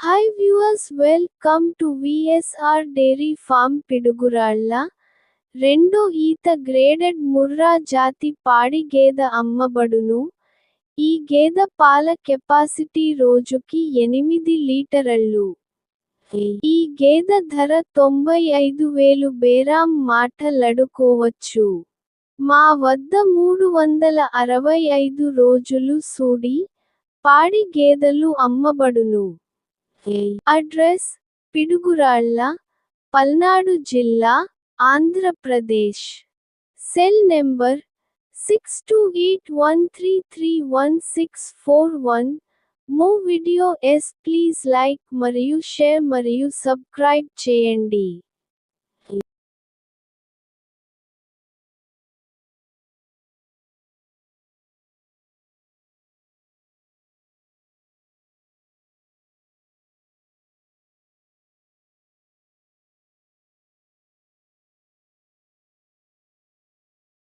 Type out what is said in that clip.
Hi viewers welcome to VSR dairy farm Piduguralla రెండో ఈత graded Murrah జాతి పాడి గేదె అమ్మబడును. ఈ గేదె పాల కెపాసిటీ రోజుకి ఎనిమిది లీటరళ్ళు ఈ గేదె ధర తొంభై ఐదు వేలు బేరాం మాటలడుకోవచ్చు మా వద్ద మూడు వందల అరవై ఐదు రోజులు సూడి పాడి గేదెలు అమ్మబడును. అడ్రస్ పిడుగురాళ్ళ పల్నాడు జిల్లా Andhra Pradesh. Cell number six two eight one three three one six four one. మో వీడియో ఎస్ ప్లీజ్ లైక్ మరియు షేర్ మరియు సబ్స్క్రైబ్ చేయండి.